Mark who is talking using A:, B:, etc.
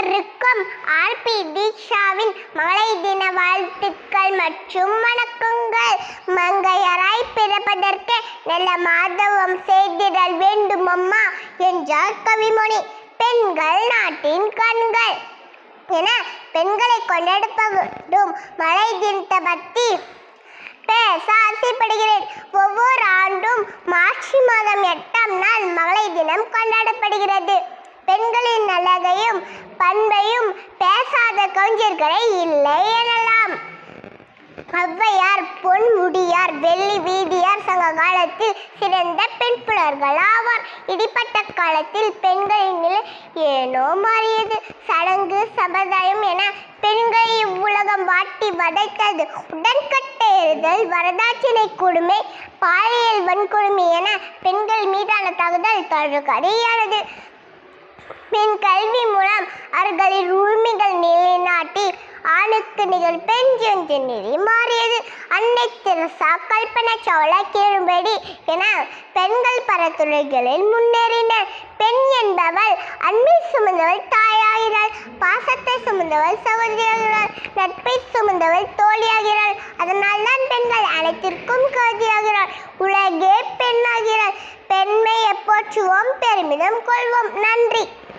A: அனைவருக்கும் ஆர்பி தீக்ஷாவின் மழை தின வாழ்த்துக்கள் மற்றும் வணக்கங்கள். மங்கையராய் பிறப்பதற்கு நல்ல மாதவம் செய்திடல் வேண்டுமம்மா என்றார் கவிமொழி. பெண்கள் நாட்டின் கண்கள். என பெண்களை கொண்டாடப்படும் மழை தினத்தை பற்றி பேச ஆசைப்படுகிறேன் ஒவ்வொரு ஆண்டும் மார்ச் மாதம் எட்டாம் நாள் மழை தினம் கொண்டாடப்படுகிறது. பெண்களின் அழகையும் பண்பையும் பேசாத கவிஞர்களை இல்லை எனலாம். ஔவையார் பொன்முடியார் வெள்ளி வீதியார் சங்க காலத்தில் சிறந்த பெண் புலர்கள் ஆவார். இடிப்பட்ட காலத்தில் பெண்களின் நிலை ஏனோ மாறியது. சடங்கு சம்பிரதாயம் என பெண்களை இவ்வுலகம் வாட்டி வதைத்தது. உடன்கட்டேறுதல் வரதாட்சினை கொடுமை பாலியல் வன்கொடுமை என பெண்கள் மீதான தகுதல் தொடர்கதையானது. பெண் கல்வி மூலம் அவர்களின் உரிமைகள் நிலைநாட்டி ஆணுக்கு நிகழ் பெண் என்று நெறி மாறியது. அன்னை தெரசா கல்பனா சவுலா கேளும்படி என பெண்கள் பல துறைகளில் முன்னேறினர். பெண் என்பவள் அன்பை சுமந்தவள் தாயாகிறாள். பாசத்தை சுமந்தவள் சகோதரியாகிறாள். நட்பை சுமந்தவள் தோழியாகிறாள். அதனால் தான் பெண்கள் அனைத்திற்கும் கருதியாகிறாள் உலகே பெண்ணாகிறாள். பெண்மையை போற்றுவோம் பெருமிதம் கொள்வோம். நன்றி.